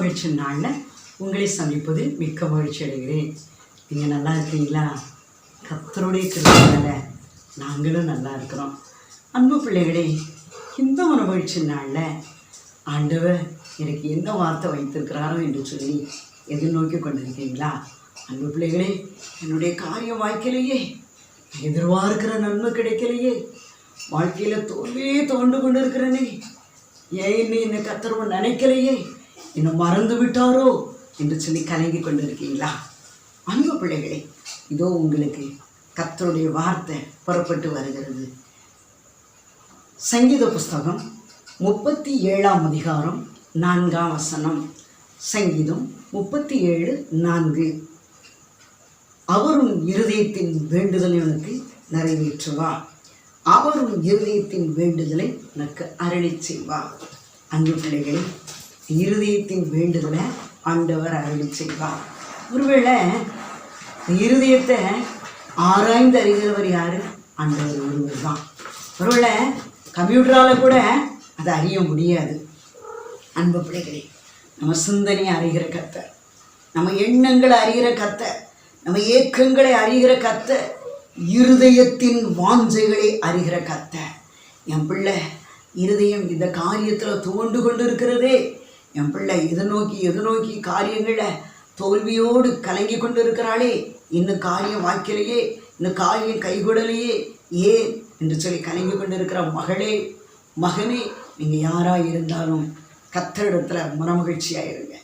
மகிழ்ச்சி நாளில் உங்களை சந்திப்பது மிக்க மகிழ்ச்சி அடைகிறேன். நீங்கள் நல்லா இருக்கீங்களா? கத்தருடைய கிருபையால நாங்களும் நல்லா இருக்கிறோம். அன்பு பிள்ளைகளே இந்த ஒரு மகிழ்ச்சி நாளில் ஆண்டவர் எனக்கு என்ன வார்த்தை வைத்திருக்கிறாரோ என்று சொல்லி எதிர்நோக்கி கொண்டிருக்கீங்களா? அன்பு பிள்ளைகளே என்னுடைய காரியம் வாய்க்கலையே எதிர்பார்க்கிற நன்மை கிடைக்கலையே. வாழ்க்கையில் தோல்வியே தோண்டு கொண்டு இருக்கிறனே ஏன் நீ என்னை கத்தரவன் நினைக்கலையே? என்னை மறந்து விட்டாரோ என்று சொல்லி கலங்கி கொண்டிருக்கீங்களா? அன்பு பிள்ளைகளே இதோ உங்களுக்கு கத்தருடைய வார்த்தை புறப்பட்டு வருகிறது. சங்கீத புஸ்தகம் முப்பத்தி ஏழாம் அதிகாரம் நான்காம் வசனம். சங்கீதம் முப்பத்தி ஏழு நான்கு. அவரும் இருதயத்தின் வேண்டுதலை உனக்கு நிறைவேற்றுவா. அவரும் இருதயத்தின் வேண்டுதலை உனக்கு அருளி செய்வா. அன்பு பிள்ளைகளே இருதயத்தின் வேண்டுதலை ஆண்டவர் அருளி செய்வார் ஒருவேளை இருதயத்தை ஆராய்ந்து அறிகிறவர் யாரு? ஆண்டவர் ஒருவர் தான் ஒருவேளை கம்ப்யூட்டரால் கூட அதை அறிய முடியாது. அன்பு பிள்ளைகளே நம்ம சிந்தனையை அறிகிற கத்தை நம்ம எண்ணங்களை அறிகிற கத்தை நம்ம ஏக்கங்களை அறிகிற கத்தை இருதயத்தின் வாஞ்சைகளை அறிகிற கத்தை என் பிள்ளை இருதயம் இந்த காரியத்தில் துவண்டு கொண்டு இருக்கிறதே என் பிள்ளை எது நோக்கி எது நோக்கி காரியங்களை தோல்வியோடு கலங்கி கொண்டு இருக்கிறாளே இன்னும் காரியம் வாய்க்கலையே இன்னும் காரியம் கைகூடலையே ஏன் என்று சொல்லி கலங்கி கொண்டு இருக்கிற மகளே மகனே நீங்கள் யாராக இருந்தாலும் கத்தரிடத்தில் மனமகிழ்ச்சியாக இருங்க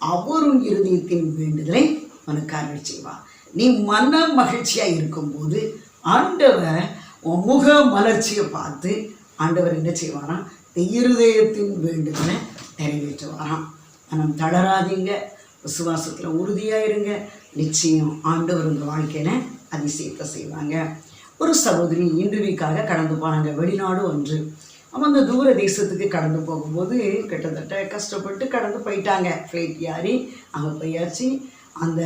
அவரும் இருதயத்தின் வேண்டுதலை உனக்கு அருள் செய்வார். நீ மன மகிழ்ச்சியாக இருக்கும்போது ஆண்டவர் உன் முக மலர்ச்சியை பார்த்து ஆண்டவர் என்ன செய்வாராம்? இருதயத்தின் வேண்டுதலை நிறைவேற்றுவாராம். மனம் தளராதீங்க விசுவாசத்தில் உறுதியாக இருங்க நிச்சயம் ஆண்டவர் உங்கள் வாழ்க்கையில் அதிசயத்தை செய்வாங்க. ஒரு சகோதரி இன்டர்வியூக்காக கடந்து போனாங்க வெளிநாடு ஒன்று. அவங்க தூர தேசத்துக்கு கடந்து போகும்போது கிட்டத்தட்ட கஷ்டப்பட்டு கடந்து போயிட்டாங்க. ஃப்ளைட் ஏறி அங்கே போயாச்சு. அந்த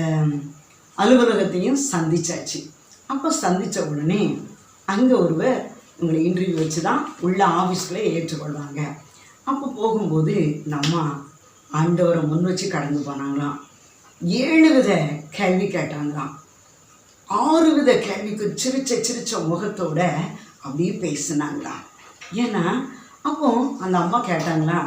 அலுவலகத்தையும் சந்திச்சாச்சு. அப்போ சந்தித்த உடனே அங்கே ஒருவர் உங்களை இன்டர்வியூ வச்சு தான் உள்ள ஆஃபீஸ்க்குள்ளே ஏற்றுக்கொள்வாங்க. அப்போ போகும்போது நம்ம அம்மா ஆண்டவரை முன் வச்சு கடந்து போனாங்களாம். ஏழு வித கேள்வி கேட்டாங்களாம். ஆறு வித கேள்விக்கு சிரிச்ச சிரிச்ச முகத்தோட அப்படியே பேசினாங்களாம். ஏன்னா அப்போ அந்த அம்மா கேட்டாங்களா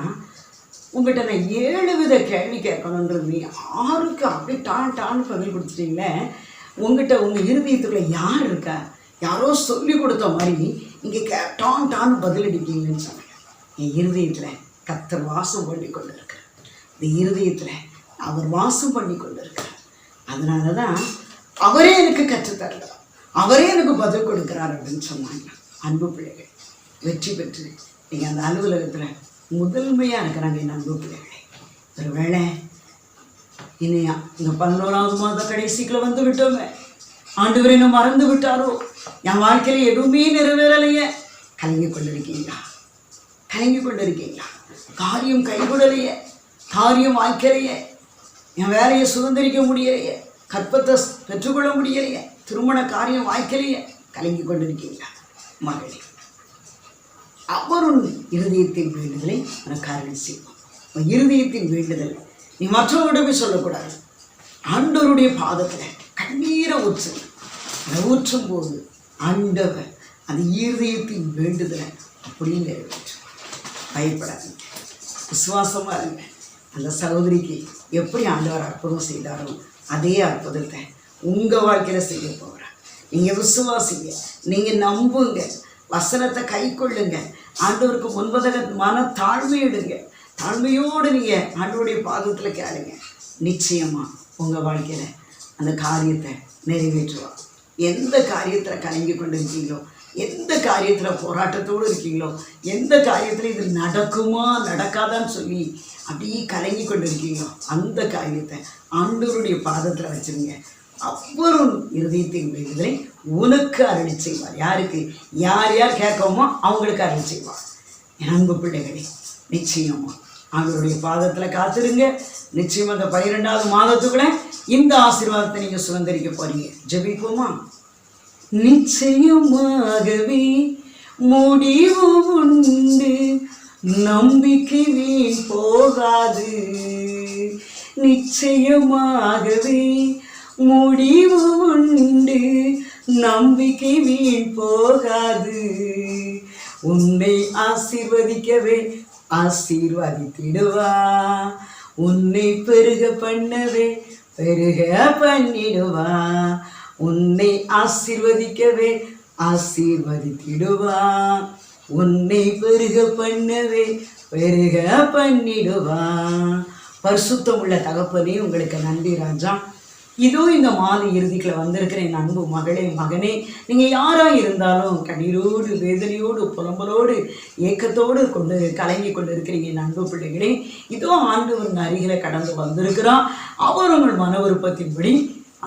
உங்கள்கிட்ட நான் ஏழு வித கேள்வி கேட்கணுன்றது நீ ஆறுக்கு அப்படியே டான் டான்னு பதில் கொடுத்துட்டீங்களே? உங்ககிட்ட உங்கள் இருதயத்துக்குள்ள யார் இருக்கா? யாரோ சொல்லி கொடுத்த மாதிரி இங்கே கே டான் டான்னு பதில் சொன்னாங்க. என் இருதயத்தில் கத்தர் வாசம் பண்ணி கொண்டு இருக்கிறார் இந்த இருதயத்தில் அவர் வாசம் பண்ணி கொண்டு இருக்கிறார் அதனால தான் அவரே எனக்கு கற்றுத்தரலாம் அவரே எனக்கு பதில் கொடுக்குறார் அப்படின்னு சொன்னாங்க. அன்பு பிள்ளைகள் வெற்றி பெற்று நீங்கள் அந்த அலுவலகத்தில் முதன்மையாக இருக்கிறாங்க என் அன்பு பிள்ளைகளே. ஒரு வேளை இனியா இந்த பதினோராவது மாதம் கடைசிக்குள்ள வந்து விட்டோமே. ஆண்டவரை நான் மறந்து விட்டாரோ? என் வாழ்க்கையில் எதுவுமே நிறைவேறலையே. கலங்கி கொண்டிருக்கீங்களா? கலங்கி கொண்டிருக்கீங்களா? காரியம் கைகூடலையே. காரியம் வாய்க்கலையே என் வேலையை சுதந்திரிக்க முடியலையே. கற்பத்தை பெற்றுக்கொள்ள முடியலையே. திருமண காரியம் வாய்க்கலையே கலங்கி கொண்டிருக்கீங்களா? மகளே அவரும் இருதயத்தின் வேண்டுதலை உனக்கு அருள் செய்வோம். உன் இருதயத்தின் வேண்டுதல் நீ மற்றவர்களிடமே சொல்லக்கூடாது. ஆண்டோருடைய பாதத்தில் கண்ணீரை ஊற்று ஊற்றும் போது ஆண்டவர் அந்த இருதயத்தின் வேண்டுதலை அப்படியே நிறைவேற்றும். பயப்படாதீங்க. விசுவாசமாக இருங்க. அந்த சகோதரிக்கு எப்படி ஆண்டவர் அற்புதம் செய்தாரோ அதே அற்புதத்தை உங்கள் வாழ்க்கையில் செய்ய போகிறார் நீங்கள் விசுவாசிங்க. நீங்கள் நம்புங்க. வசனத்தை கை கொள்ளுங்க. ஆண்டவருக்கு முன்பதாக மன தாழ்மையிடுங்க தாழ்மையோடு நீங்கள் ஆண்டவருடைய பாதத்தில் கேளுங்க. நிச்சயமாக உங்கள் வாழ்க்கையில் அந்த காரியத்தை நிறைவேற்றுவார். எந்த காரியத்தில் கலங்கி கொண்டு இருக்கீங்களோ எந்த காரியத்தில் போராட்டத்தோடு இருக்கீங்களோ எந்த காரியத்தில் இது நடக்குமா நடக்காதான்னு சொல்லி அப்படியே கலங்கி கொண்டு இருக்கீங்களோ அந்த காரியத்தை ஆண்டவருடைய பாதத்தில் வச்சுருங்க. அவரும் இருதயத்தின் வேண்டுதலை உனக்கு அருளி செய்வார். யாருக்கு? யார் யார் கேட்கவுமோ அவங்களுக்கு அருளி செய்வார். என் அன்பு பிள்ளைகளே நிச்சயமாக ஆண்டவருடைய பாதத்தில் காத்திருங்க. நிச்சயம் அந்த பனிரெண்டாவது மாதத்துக்குள்ள இந்த ஆசீர்வாதத்தை நீங்கள் சுதந்திரிக்க போறீங்க. ஜபிப்போமா? நிச்சயமாகவே முடிவு உண்டு. நம்பிக்கை வீண் போகாது. நிச்சயமாகவே முடிவு உண்டு. நம்பிக்கை வீண் போகாது. உன்னை ஆசீர்வதிக்கவே ஆசீர்வதித்திடுவா. உன்னை பெருக பண்ணவே பெருக பண்ணிடுவா. உன்னை ஆசீர்வதிக்கவே ஆசீர்வதித்திடுவா. உன்னை பெருக பண்ணவே பெருக பண்ணிடுவா. பரிசுத்தம் உள்ள தகப்பனே உங்களுக்கு நன்றி ராஜா. இதோ இந்த மாத இறுதிக்குள்ள வந்திருக்கிற என் அன்பு மகளே மகனே. நீங்கள் யாராக இருந்தாலும் கண்ணீரோடு வேதனையோடு புலம்பலோடு ஏக்கத்தோடு கொண்டு கலங்கி கொண்டு இருக்கிறீங்க என் அன்பு பிள்ளைகளே. இதோ ஆண்டவர் அருகில கடந்து வந்திருக்கிறான். அவர் உங்கள் மன விருப்பத்தின்படி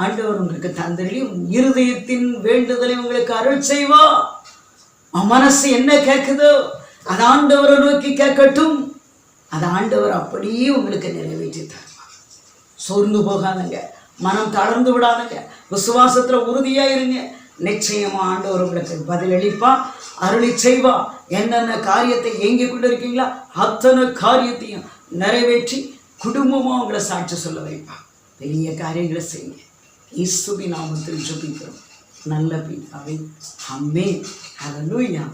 ஆண்டவர் உங்களுக்கு தந்தரலி இருதயத்தின் வேண்டுதலை உங்களுக்கு அருள் செய்வா. மனசு என்ன கேட்குதோ அது ஆண்டவரை நோக்கி கேட்கட்டும். அது ஆண்டவர் அப்படியே உங்களுக்கு நிறைவேற்றி தருவார். சோர்ந்து போகாதங்க. மனம் தளர்ந்து விடாதங்க. விசுவாசத்துல உறுதியா இருங்க. நிச்சயமா ஆண்டவர் உங்களுக்கு பதிலளிப்பா அருளி செய்வா. என்னென்ன காரியத்தை ஏங்கி கொண்டு இருக்கீங்களா அத்தனை காரியத்தையும் நிறைவேற்றி குடும்பமும் உங்களை சாட்சி சொல்ல வைப்பா. பெரிய காரியங்களை செய்யுங்க. இசுபி நாமத்தில் ஜெபிக்கிறோம். நல்ல அவை அம்மே ஹalleluya